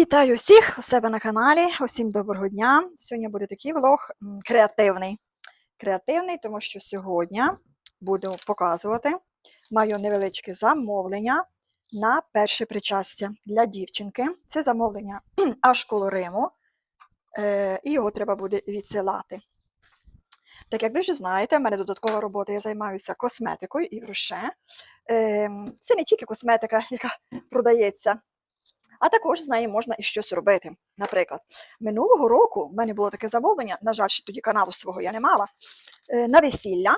Вітаю всіх у себе на каналі. Усім доброго дня. Сьогодні буде такий влог креативний. Креативний, тому що сьогодні буду показувати маю невеличке замовлення на перше причастя для дівчинки. Це замовлення аж коло Риму, е, і його треба буде відсилати. Так як ви вже знаєте, в мене додаткова робота, я займаюся косметикою і гроше. Ем, Це не тільки косметика, яка продається а також з нею можна і щось робити. Наприклад, минулого року в мене було таке замовлення, на жаль, ще тоді каналу свого я не мала, е, на весілля.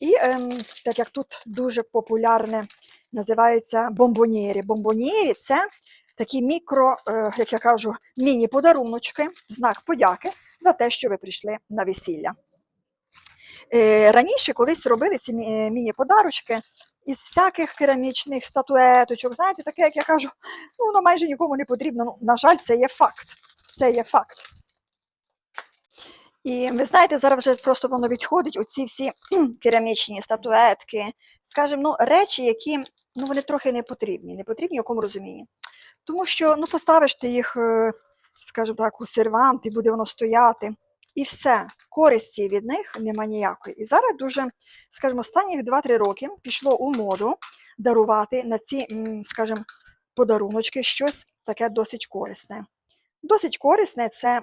І ем, так як тут дуже популярне називається бомбонєрі. Бомбонєрі це такі мікро, е, як я кажу, міні-подаруночки, знак подяки за те, що ви прийшли на весілля. Е, Раніше колись робили ці міні-подарочки із всяких керамічних статуеточок. Знаєте, таке, як я кажу, ну, воно майже нікому не потрібно. Ну, на жаль, це є факт. Це є факт. І ви знаєте, зараз вже просто воно відходить, оці всі керамічні статуетки, скажімо, ну, речі, які ну, вони трохи не потрібні, не потрібні в якому розумінні. Тому що ну, поставиш ти їх, е, скажімо так, у сервант, і буде воно стояти. І все, користі від них нема ніякої. І зараз дуже, скажімо, останніх 2-3 роки пішло у моду дарувати на ці, скажімо, подаруночки щось таке досить корисне. Досить корисне це,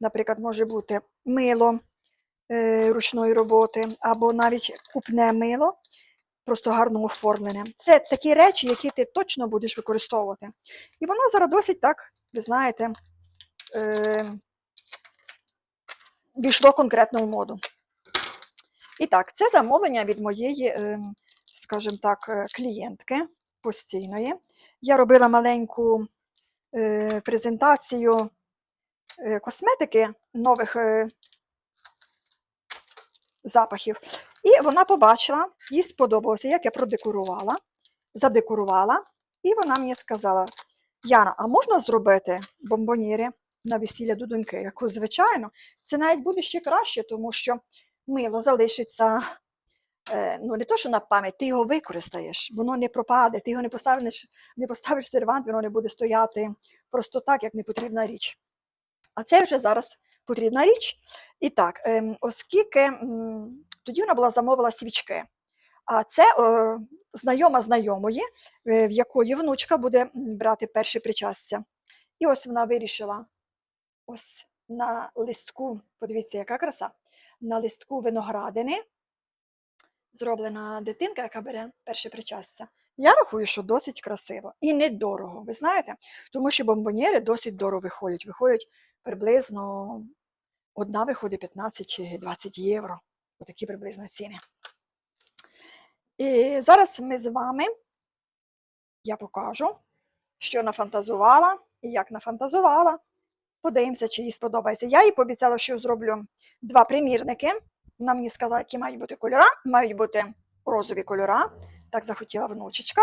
наприклад, може бути мило е, ручної роботи, або навіть купне мило, просто гарно оформлене. Це такі речі, які ти точно будеш використовувати. І воно зараз досить так, ви знаєте, війшло конкретно в моду. І так, це замовлення від моєї, е, скажімо так, е, клієнтки постійної. Я робила маленьку е, презентацію косметики нових запахів. І вона побачила, їй сподобалося, як я продекорувала, задекорувала, і вона мені сказала: Яна, а можна зробити бомбонєри на весілля до доньки? Я кажу, звичайно, це навіть буде ще краще, тому що мило залишиться. е, Ну, не то, що на пам'ять, ти його використаєш, воно не пропаде, ти його не поставиш, не поставиш сервант, воно не буде стояти просто так, як непотрібна річ. А це вже зараз потрібна річ. І так, ем, оскільки тоді вона була замовила свічки, а це е, знайома знайомої, е, в якої внучка буде брати перше причастя. І ось вона вирішила ось на листку, подивіться, яка краса, на листку виноградини зроблена дитинка, яка бере перше причастя. Я рахую, що досить красиво і недорого. Ви знаєте, тому що бомбоньєри досить дорого виходять. Виходять приблизно одна виходить 15 чи 20 євро. Отакі приблизно ціни. І зараз ми з вами, я покажу, що нафантазувала і як нафантазувала. Подивимося, чи їй сподобається. Я їй пообіцяла, що зроблю два примірники. Вона мені сказала, які мають бути кольора. Мають бути розові кольора. Так захотіла внучечка.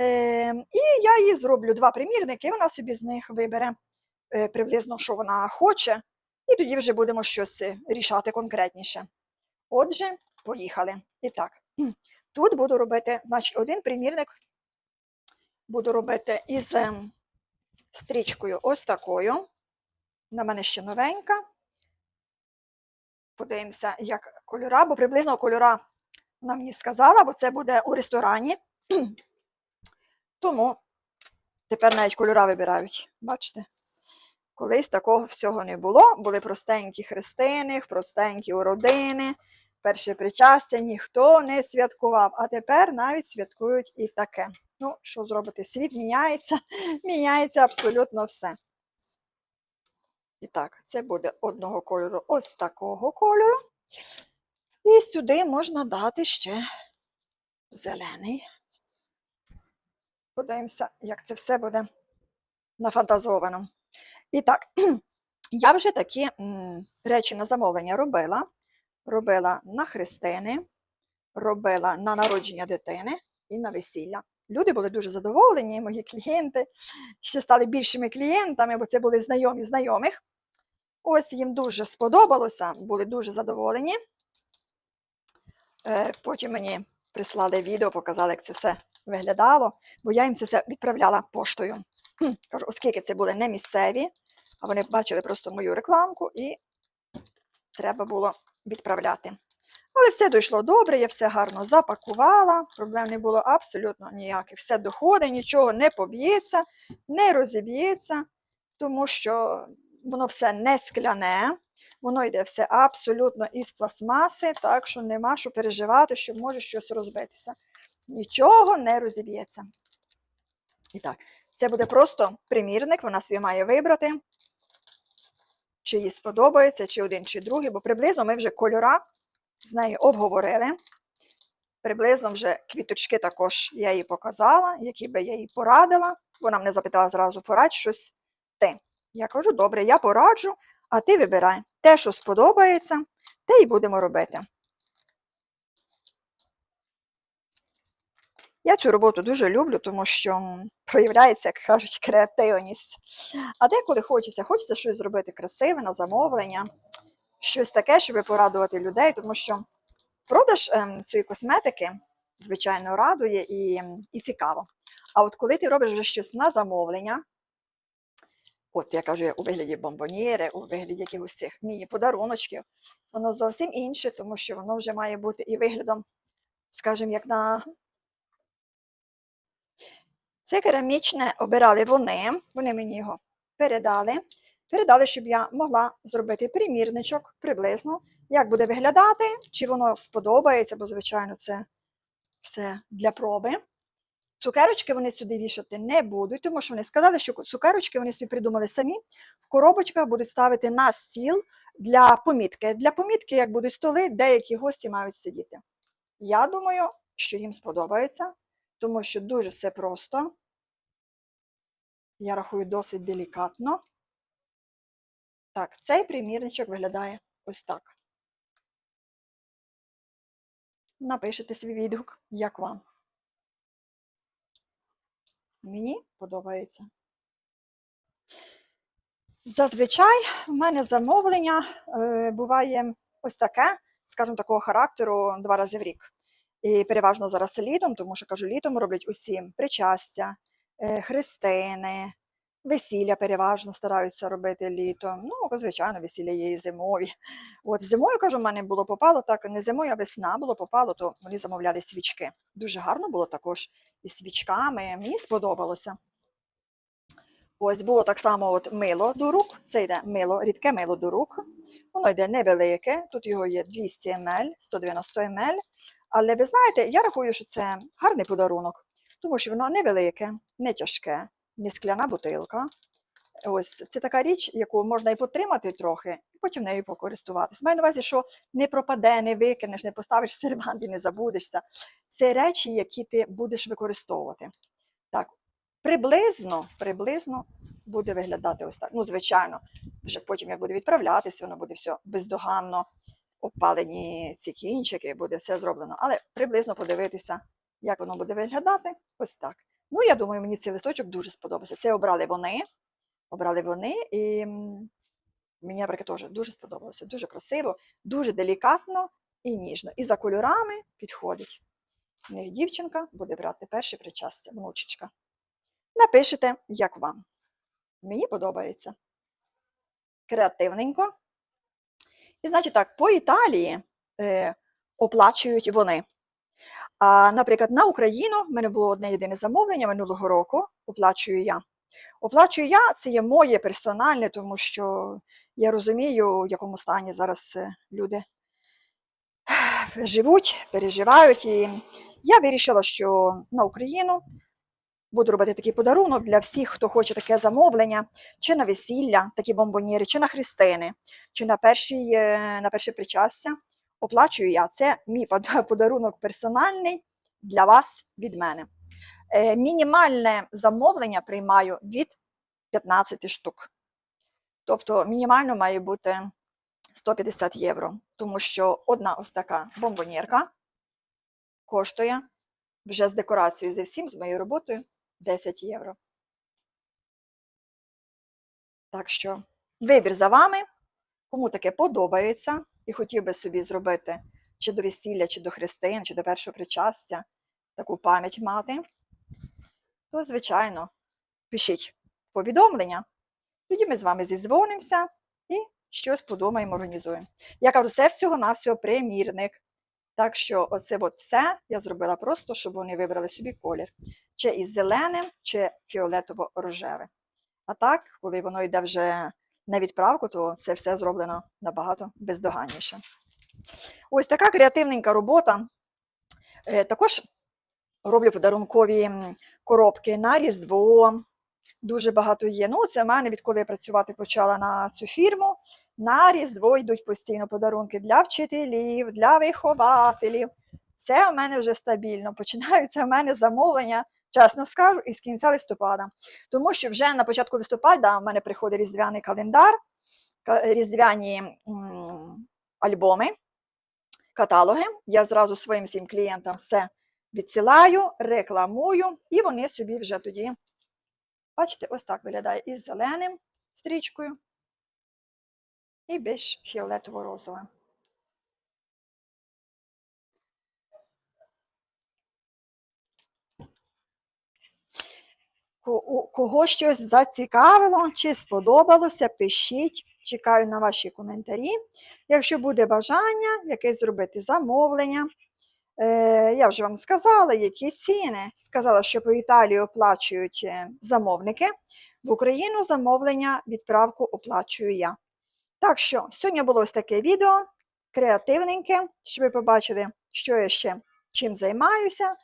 Е, і я їй зроблю два примірники, вона собі з них вибере е, приблизно, що вона хоче, і тоді вже будемо щось е, рішати конкретніше. Отже, поїхали. І так, тут буду робити, значить, один примірник буду робити із ем, стрічкою ось такою. На мене ще новенька. Подивимося, як кольора, бо приблизно кольора вона мені сказала, бо це буде у ресторані. Тому тепер навіть кольора вибирають. Бачите? Колись такого всього не було. Були простенькі хрестини, простенькі уродини, перше причастя ніхто не святкував, а тепер навіть святкують і таке. Ну, що зробити? Світ міняється, міняється абсолютно все. І так, це буде одного кольору ось такого кольору. І сюди можна дати ще зелений. Подивимося, як це все буде нафантазовано. І так, я вже такі речі на замовлення робила. Робила на хрестини, робила на народження дитини і на весілля. Люди були дуже задоволені, мої клієнти ще стали більшими клієнтами, бо це були знайомі знайомих. Ось їм дуже сподобалося, були дуже задоволені. Е, Потім мені прислали відео, показали, як це все виглядало, бо я їм це все відправляла поштою. Оскільки це були не місцеві, а вони бачили просто мою рекламку і треба було відправляти. Але все дійшло добре, я все гарно запакувала, проблем не було абсолютно ніяких. Все доходить, нічого не поб'ється, не розіб'ється, тому що воно все не скляне, воно йде все абсолютно із пластмаси, так що нема що переживати, що може щось розбитися. Нічого не розіб'ється. І так, це буде просто примірник, вона собі має вибрати, чи їй сподобається, чи один, чи другий, бо приблизно ми вже кольора з нею обговорили. Приблизно вже квіточки також я їй показала, які би я їй порадила. Вона мене запитала зразу, порадь щось ти. Я кажу, добре, я пораджу, а ти вибирай те, що сподобається, те і будемо робити. Я цю роботу дуже люблю, тому що проявляється, як кажуть, креативність. А деколи хочеться, хочеться щось зробити красиве на замовлення, щось таке, щоб порадувати людей, тому що продаж ем, цієї косметики, звичайно, радує і, і цікаво. А от коли ти робиш вже щось на замовлення, от я кажу, у вигляді бомбоніри, у вигляді якихось цих міні-подаруночків, воно зовсім інше, тому що воно вже має бути і виглядом, скажімо, як на це керамічне обирали вони, вони мені його передали. Передали, щоб я могла зробити примірничок приблизно, як буде виглядати, чи воно сподобається, бо, звичайно, це все для проби. Цукерочки вони сюди вішати не будуть, тому що вони сказали, що цукерочки вони собі придумали самі. В коробочках будуть ставити на стіл для помітки. Для помітки, як будуть столи, деякі гості мають сидіти. Я думаю, що їм сподобається, тому що дуже все просто. Я рахую досить делікатно. Так, цей примірничок виглядає ось так. Напишете свій відгук, як вам. Мені подобається. Зазвичай в мене замовлення е, буває ось таке, скажімо, такого характеру два рази в рік. І переважно зараз літом, тому що кажу, літом роблять усі причастя, е, хрестини, весілля переважно стараються робити літом. Ну, звичайно, весілля є і зимові. От зимою, кажу, в мене було попало так, не зимою, а весна було попало, то вони замовляли свічки. Дуже гарно було також із свічками. Мені сподобалося. Ось було так само от мило до рук. Це йде мило, рідке мило до рук. Воно йде невелике, тут його є 200 мл, 190 мл. Але ви знаєте, я рахую, що це гарний подарунок, тому що воно невелике, не тяжке, не скляна бутилка. Ось це така річ, яку можна і потримати трохи, і потім нею покористуватись. Маю на увазі, що не пропаде, не викинеш, не поставиш сервант і не забудешся. Це речі, які ти будеш використовувати. Так, приблизно, приблизно буде виглядати ось так. Ну, звичайно, вже потім як буде відправлятися, воно буде все бездоганно, обпалені ці кінчики, буде все зроблено. Але приблизно подивитися, як воно буде виглядати, ось так. Ну, я думаю, мені цей листочок дуже сподобався. Це обрали вони. Обрали вони, і мені, наприклад, теж дуже сподобалося. Дуже красиво, дуже делікатно і ніжно. І за кольорами підходить. В них дівчинка буде брати перше причастя, внучечка. Напишете, як вам. Мені подобається. Креативненько. І, значить так, по Італії е, оплачують вони. А, наприклад, на Україну в мене було одне єдине замовлення минулого року, оплачую я. Оплачую я, це є моє персональне, тому що я розумію, в якому стані зараз е, люди живуть, переживають. І я вирішила, що на Україну буду робити такий подарунок для всіх, хто хоче таке замовлення, чи на весілля, такі бомбоніри, чи на хрестини, чи на перший, е, на перше причастя. Оплачую я. Це мій подарунок персональний для вас від мене. Е, Мінімальне замовлення приймаю від 15 штук. Тобто мінімально має бути 150 євро, тому що одна ось така бомбонірка коштує вже з декорацією зі всім, з моєю роботою 10 євро. Так що вибір за вами. Кому таке подобається і хотів би собі зробити чи до весілля, чи до хрестин, чи до першого причастя, таку пам'ять мати, то, звичайно, пишіть. повідомлення. Тоді ми з вами зізвонимося і щось подумаємо, організуємо. Я кажу, це всього-навсього примірник. Так що оце от все я зробила просто, щоб вони вибрали собі колір. Чи із зеленим, чи фіолетово-рожеве. А так, коли воно йде вже на відправку, то це все зроблено набагато бездоганніше. Ось така креативненька робота. Е, Також роблю подарункові коробки на Різдво. Дуже багато є. Ну, це в мене, відколи я працювати почала на цю фірму. На Різдво йдуть постійно подарунки для вчителів, для вихователів. Це у мене вже стабільно. Починаються в мене замовлення, чесно скажу, із кінця листопада. Тому що вже на початку листопада в мене приходить різдвяний календар, різдвяні альбоми, каталоги. Я зразу своїм всім клієнтам все відсилаю, рекламую, і вони собі вже тоді, бачите, ось так виглядає із зеленим стрічкою і більш фіолетово-розове. Ко- Кого щось зацікавило чи сподобалося, пишіть. Чекаю на ваші коментарі. Якщо буде бажання, якесь зробити замовлення. Е, я вже вам сказала, які ціни. Сказала, що по Італії оплачують е, замовники. В Україну замовлення, відправку оплачую я. Так що сьогодні було ось таке відео, креативненьке, щоб ви побачили, що я ще чим займаюся.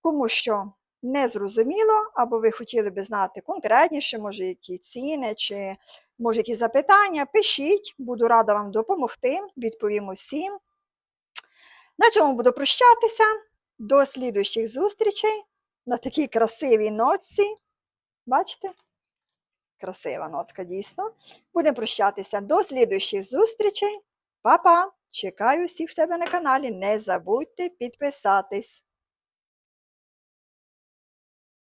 Кому що не зрозуміло, або ви хотіли би знати конкретніше, може, які ціни, чи може які запитання, пишіть, буду рада вам допомогти, відповім усім. На цьому буду прощатися. До слідуючих зустрічей на такій красивій нотці. Бачите? Красива нотка, дійсно. Будемо прощатися до слідуючих зустрічей. Па-па! Чекаю всіх в себе на каналі. Не забудьте підписатись.